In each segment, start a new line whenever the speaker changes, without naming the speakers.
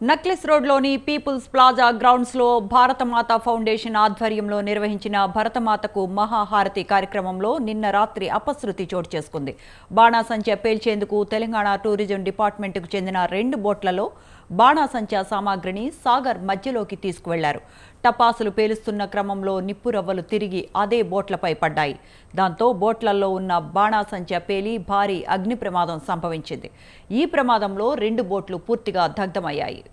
Necklace రోడ్లోని peoples plaza గ్రౌండ్స్లో భారతమాత foundation ఆధ్వర్యంలో నిర్వహించిన భరతమాతకు మహాహారతి కార్యక్రమంలో నిన్న రాత్రి అపశృతి చోటు చేసుకుంది. బాణాసంచా పేల్చేందుకు తెలంగాణ టూరిజం డిపార్ట్మెంట్కు చెందిన రెండు బోట్లలో బాణాసంచా సామాగ్రిని సాగర్ మధ్యలోకి తీసుకువెళ్ళారు. టపాసులు పేలుస్తున్న క్రమంలో నిప్పురవ్వలు తిరిగి అదే బోట్లపై పడ్డాయి. దాంతో బోట్లలో ఉన్న బాణాసంచ పేలి భారీ అగ్ని ప్రమాదం సంభవించింది. ఈ ప్రమాదంలో రెండు బోట్లు పూర్తిగా దగ్ధమయ్యాయి.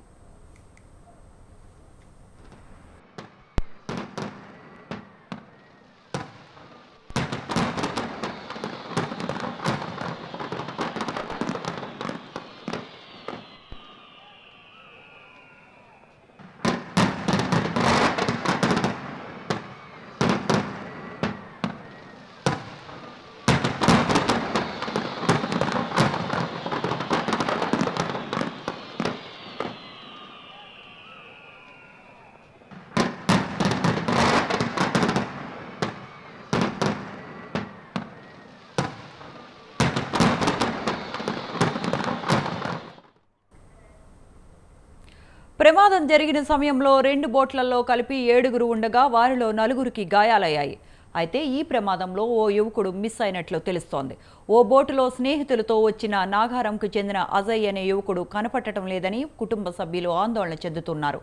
ప్రమాదం జరిగిన సమయంలో రెండు బోట్లలో కలిపి ఏడుగురు ఉండగా వారిలో నలుగురికి గాయాలయ్యాయి. అయితే ఈ ప్రమాదంలో ఓ యువకుడు మిస్ అయినట్లు తెలుస్తోంది. ఓ బోటులో స్నేహితులతో వచ్చిన నాగారంకు చెందిన అజయ్ అనే యువకుడు కనపట్టడం లేదని కుటుంబ సభ్యులు ఆందోళన చెందుతున్నారు.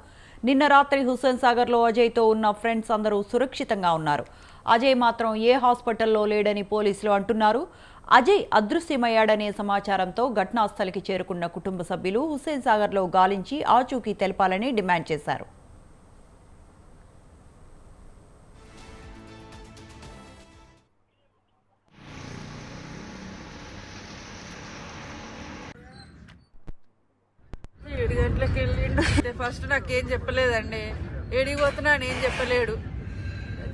నిన్న రాత్రి హుస్సేన్ సాగర్లో అజయ్తో ఉన్న ఫ్రెండ్స్ అందరూ సురక్షితంగా ఉన్నారు. అజయ్ మాత్రం ఏ హాస్పిటల్లో లేడని పోలీసులు అంటున్నారు. అజయ్ అదృశ్యమయ్యాడనే సమాచారంతో ఘటనాస్థలికి చేరుకున్న కుటుంబ సభ్యులు హుస్సేన్ సాగర్లో గాలించి ఆచూకీ తెలపాలని డిమాండ్ చేశారు.
ఏడు గంటలకు వెళ్ళిండు ఫస్ట్ నాకేం చెప్పలేదండి. ఏడికి పోతున్నా ఏం చెప్పలేడు.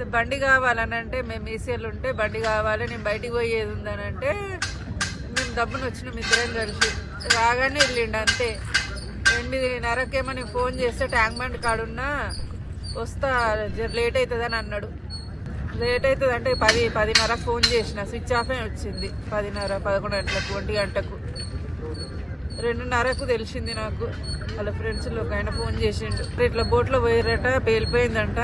బండి కావాలని అంటే మేము ఈసీఎల్ ఉంటే బండి కావాలి నేను బయటికి పోయేది ఉందని అంటే మేము దబ్బున వచ్చిన ఇద్దరం కలిసి. రాగానే వెళ్ళిండు అంతే. ఎనిమిదిన్నరకేమో నేను ఫోన్ చేస్తే ట్యాంక్ బండ్ కాడున్నా వస్తా లేట్ అవుతుందని అన్నాడు. లేట్ అవుతుంది అంటే పది పదిన్నరకు ఫోన్ చేసిన. స్విచ్ ఆఫ్ వచ్చింది. పదిన్నర పదకొండు గంటలకు ఒంటి గంటకు. రెండున్నరకు తెలిసింది నాకు. వాళ్ళ ఫ్రెండ్స్ ఒక ఆయన ఫోన్ చేసిండు. ఇట్లా బోట్లో పోయారట పేలిపోయిందంట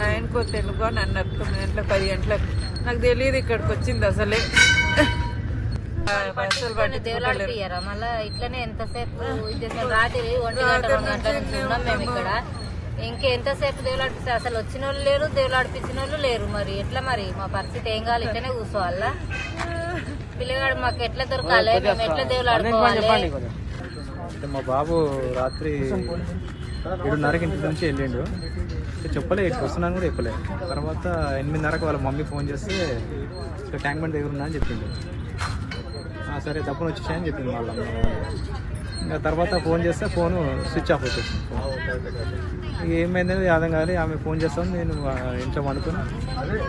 నైన్కో తెలుగు అని అన్నారు. తొమ్మిది గంటలకు పది గంటలకు. నాకు తెలియదు ఇక్కడికి వచ్చింది అసలే.
మళ్ళా ఇట్లనే ఎంతసేపు రాత్రి ఒంటి గంట రెండు గంటల నుంచి ఉన్నాం మేము ఇక్కడ. ఇంకెంతసేపు దేవులాడిపిస్తే? అసలు వచ్చిన వాళ్ళు లేరు దేవులాడిపించిన వాళ్ళు లేరు మరి. ఎట్లా మరి? మా పరిస్థితి ఏం కావాలి? ఇట్లనే కూర్చోవాలా? పిల్లగాడు మాకు ఎట్లా దొరకాలి? మేము ఎట్లా దేవులాడుకోవాలి?
మా బాబు రాత్రి ఏడున్నరకి ఇంటి నుంచి వెళ్ళిండు. చెప్పలే ఇట్లా వస్తున్నాను కూడా చెప్పలే. తర్వాత ఎనిమిదిన్నరకు వాళ్ళ మమ్మీ ఫోన్ చేస్తే ట్యాంక్ బండ్ దగ్గర ఉన్నా అని చెప్పిండు. "ఆ, సరే తప్పున వచ్చేసాయని చెప్పింది వాళ్ళ. ఇంకా తర్వాత ఫోన్ చేస్తే ఫోను స్విచ్ ఆఫ్ వచ్చేసింది. ఇక ఏమైందని అర్థం కాదు ఆమె ఫోన్ చేస్తాను నేను ఆ, ఇంట్లో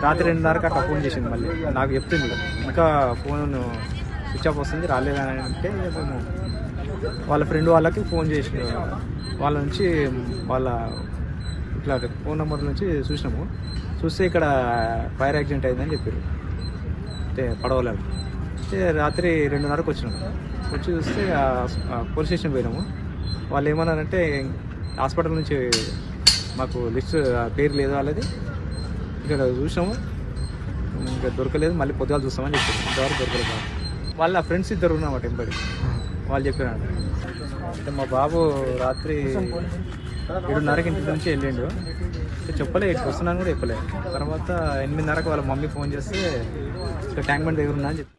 రాత్రి రెండున్నరకు అట్లా ఫోన్ చేసింది మళ్ళీ. నాకు చెప్తుంది ఇంకా ఫోన్ స్విచ్ ఆఫ్ వస్తుంది రాలేదని అంటే మేము వాళ్ళ ఫ్రెండ్ వాళ్ళకి ఫోన్ చేసిన. వాళ్ళ నుంచి వాళ్ళ ఇట్లా ఫోన్ నెంబర్ నుంచి చూసినాము. చూస్తే ఇక్కడ ఫైర్ యాక్సిడెంట్ అయిందని చెప్పారు. అంటే పడవలేదు అయితే రాత్రి రెండున్నరకు వచ్చినాము. వచ్చి చూస్తే పోలీస్ స్టేషన్ పోయినాము. వాళ్ళు ఏమన్నారంటే హాస్పిటల్ నుంచి మాకు లిస్ట్ పేరు లేదు వాళ్ళది. ఇక్కడ చూసాము ఇంకా దొరకలేదు. మళ్ళీ పొద్దుగా చూస్తామని చెప్పారు. ఇంతవరకు దొరకలేదు వాళ్ళ. ఫ్రెండ్స్ ఇద్దరు ఉన్నామాట ఎంబడి వాళ్ళు చెప్పారు అంటే మా బాబు రాత్రి ఏడున్నరకి ఇంటి నుంచి వెళ్ళిండు. చెప్పలే ఇట్లా వస్తున్నాను కూడా చెప్పలే. తర్వాత ఎనిమిదిన్నరకు వాళ్ళ మమ్మీ ఫోన్ చేస్తే ఇక్కడ ట్యాంక్ బండ్ దగ్గర ఉన్నా అని చెప్పి.